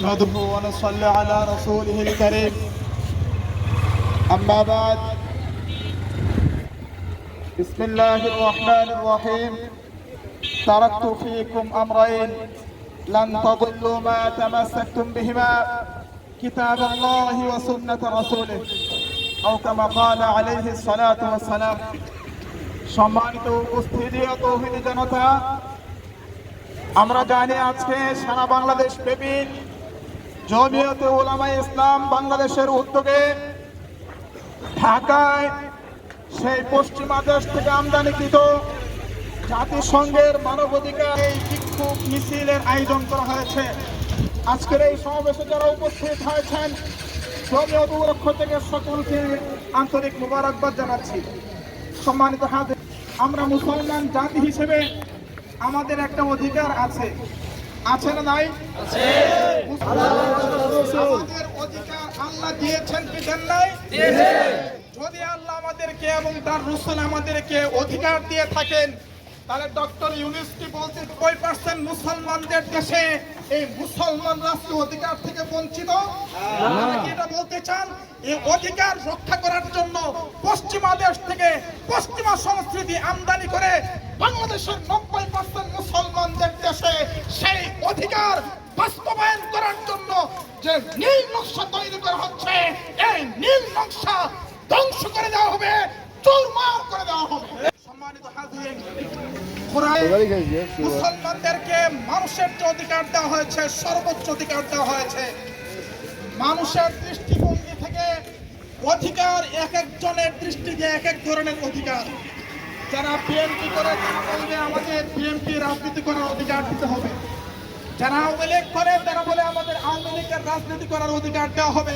نحمده ونصلي على رسوله الكريم أما بعد بسم الله الرحمن الرحيم تركت فيكم أمرين لن تضلوا ما تمسكتم بهما كتاب الله وسنة رسوله أو كما قال عليه الصلاة والسلام সম্মানিত উপস্থিতি ও তৌহিদি জনতা আমরা জানি আজকে সারা বাংলাদেশ ব্যাপী জমিয়তে ওলামাই ইসলাম বাংলাদেশের উদ্যোগে ঢাকায় সেই পশ্চিমা দেশ থেকে আমদানিকৃত জাতিসংঘের মানবাধিকার এই বিক্ষোভ মিছিলের আয়োজন করা হয়েছে। আজকের এই সমাবেশে যারা উপস্থিত হয়েছেন, জমিয়ত পক্ষ থেকে সকলকে আন্তরিক মোবারকবাদ জানাচ্ছি। সম্মানিত হাতে আমরা মুসলমান জাতি হিসেবে আমাদের একটা অধিকার আছে। আছে না নাই? আমাদের অধিকার আল্লাহ দিয়েছেন কি দেন নাই? যদি আল্লাহ আমাদেরকে এবং তার রসুল আমাদেরকে অধিকার দিয়ে থাকেন, তাহলে ডক্টর ইউনিসটি বলতে কয় পার্সেন্ট মুসলমানদের দেশে এই মুসলমান রাষ্ট্র অধিকার থেকে বঞ্চিত? এটা বলতে চান? এই অধিকার রক্ষা করার জন্য পশ্চিমা দেশ থেকে পশ্চিমা সংস্কৃতি আমদানি করে বাংলাদেশের নব্বই পার্সেন্ট মুসলমানদের দেশে সেই অধিকার বাস্তবায়ন করার জন্য যে নীল নকশা তৈরি করা হচ্ছে, এই নীল নকশা ধ্বংস করে দেওয়া হবে, চুরমার করে দেওয়া হবে। মুসলমানদেরকে মানুষের যে অধিকার দেওয়া হয়েছে, সর্বোচ্চ অধিকার দেওয়া হয়েছে, মানুষের দৃষ্টিভঙ্গি থেকে অধিকার এক একজনের দৃষ্টিতে এক এক ধরনের অধিকার। যারা বিএনপি করে তারা বলবে আমাদের বিএনপি রাজনীতি করার অধিকার দিতে হবে। যারা আওয়ামী লীগ করে তারা বলে আমাদের আওয়ামী লীগের রাজনীতি করার অধিকার দেওয়া হবে।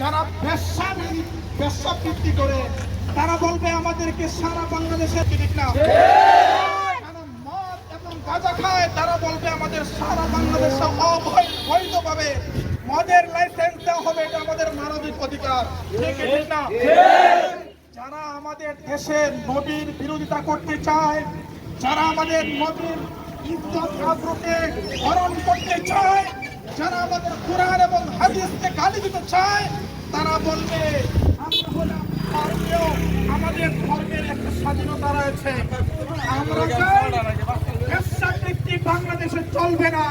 যারা ব্যবসা ব্যবসা বৃদ্ধি করে তারা বলবে আমাদেরকে সারা বাংলাদেশের ঠিক না। মদ এবং গাঁজা খায় তারা বলবে আমাদের সারা বাংলাদেশে অবৈধভাবে মদের লাইসেন্স দেওয়া হবে এটা আমাদের মানবিক অধিকার। ঠিক না? আমাদের দেশের নবীর বিরোধিতা করতে চায় যারা আমাদের নবীর ইজ্জত আব্রুকে হরণ করতে চায় যারা আমাদের কোরআন এবং হাদিসকে গালি দিতে চায় তারা বলবে আমরা হলাম ধর্মীয় আমাদের ধর্মের একটা স্বাধীনতা রয়েছে। আমরা চাই বাংলাদেশে চলবে না।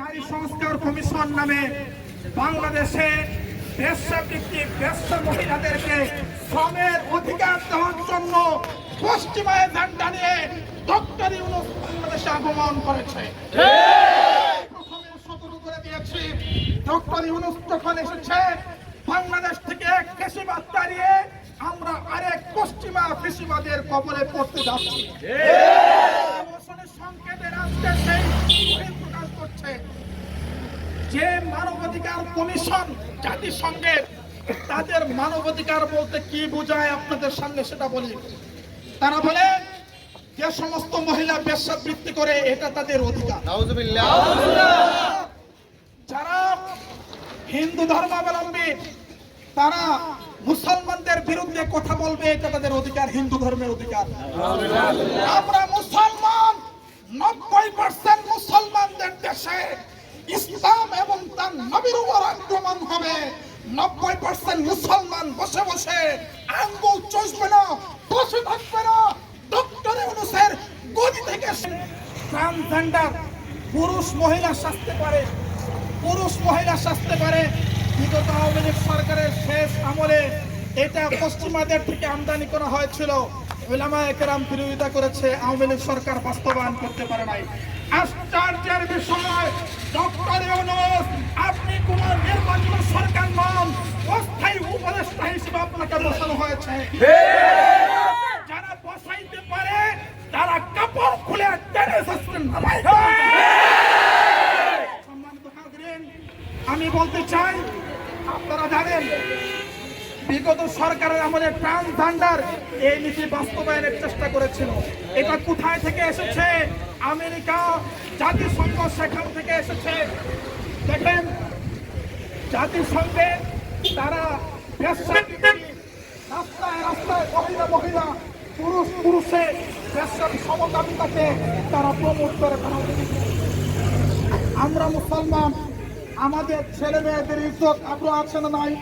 নারী সংস্কার কমিশন নামে বাংলাদেশে মহিলাদেরকে শ্রমের অধিকার দেওয়ার জন্য পশ্চিমা এজেন্ডা নিয়ে ডক্টর ইউনুস বাংলাদেশে আগমন করেছে। করে দিয়েছি এসেছে, বাংলাদেশ থেকে এক ফেসিবাদ তাড়িয়ে আমরা আরেক পশ্চিমা ফেসিবাদের কবলে পড়তে যাচ্ছি অবসরের সংকেতের আজকে সেই বহিঃপ্রকাশ করছে যে মানবাধিকার কমিশন জাতিসংঘের তাদের মানবাধিকার বলতে কি বোঝায় আপনাদের সামনে সেটা বলি। তারা বলে যে সমস্ত মহিলা বেশ্যাবৃত্তি করে এটা তাদের অধিকার। যারা হিন্দু ধর্মাবলম্বী তারা মুসলমানদের বিরুদ্ধে কথা বলবে এটা তাদের অধিকার হিন্দু ধর্মের অধিকার। আমরা মুসলমান নব্বই পার্সেন্ট মুসলমানদের দেশে ইসলাম তার নবীর উপর আক্রমণ হবে। নব্বই পার্সেন্ট মুসলমান বসে বসে আঙ্গুল চষবে না, বসে থাকবে না। গদি থেকে ট্রান্সজেন্ডার পুরুষ মহিলা শাস্তি পারে, পুরুষ মহিলা শাস্তি পারে। বিগত আওয়ামী লীগ সরকারের শেষ আমলে এটা পশ্চিমাদের থেকে আমদানি করা হয়েছিল। ওলামা একরাম বিরোধিতা করেছে, আওয়ামী লীগ সরকার বাস্তবায়ন করতে পারে নাই। আশ্চর্যের বিষয় ডক্টর ইউনুস, আপনি কোন নির্বাচিত সরকার নন, অস্থায়ী উপদেষ্টা হিসেবে আপনাকে বসানো হয়েছে। যারা বসাইতে পারে, তারা কাপড় খুলে টেনে আমি বলতে চাই, আপনারা জানেন, বিগত সরকারের আমাদের ট্রান্সজেন্ডার এই নীতি বাস্তবায়নের চেষ্টা করেছিল। এটা কোথায় থেকে এসেছে? আমেরিকা জাতিসংঘ সেখান থেকে এসেছে। দেখেন, জাতিসংঘে তারা রাস্তায় রাস্তায় মহিলা মহিলা, পুরুষ, পুরুষে ব্যবসার সমকামিতাকে তারা প্রমোট করে আমরা মুসলমান, আমাদের ছেলে মেয়েদের ইজ্জত আগ্রহ আছে না নাই?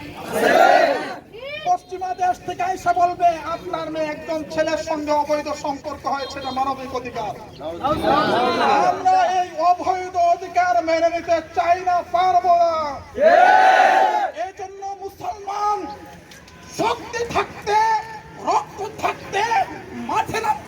বিদেশ থেকে এসে বলবে, আপনার মেয়ে একজন ছেলের সঙ্গে অবৈধ সম্পর্ক হয় সেটা মানবিক অধিকার। আমরা এই অবৈধ অধিকার মেনে নিতে চাই না, পারব না। এই জন্য মুসলমান শক্তি থাকতে, রক্ত থাকতে, মাঠে নামতে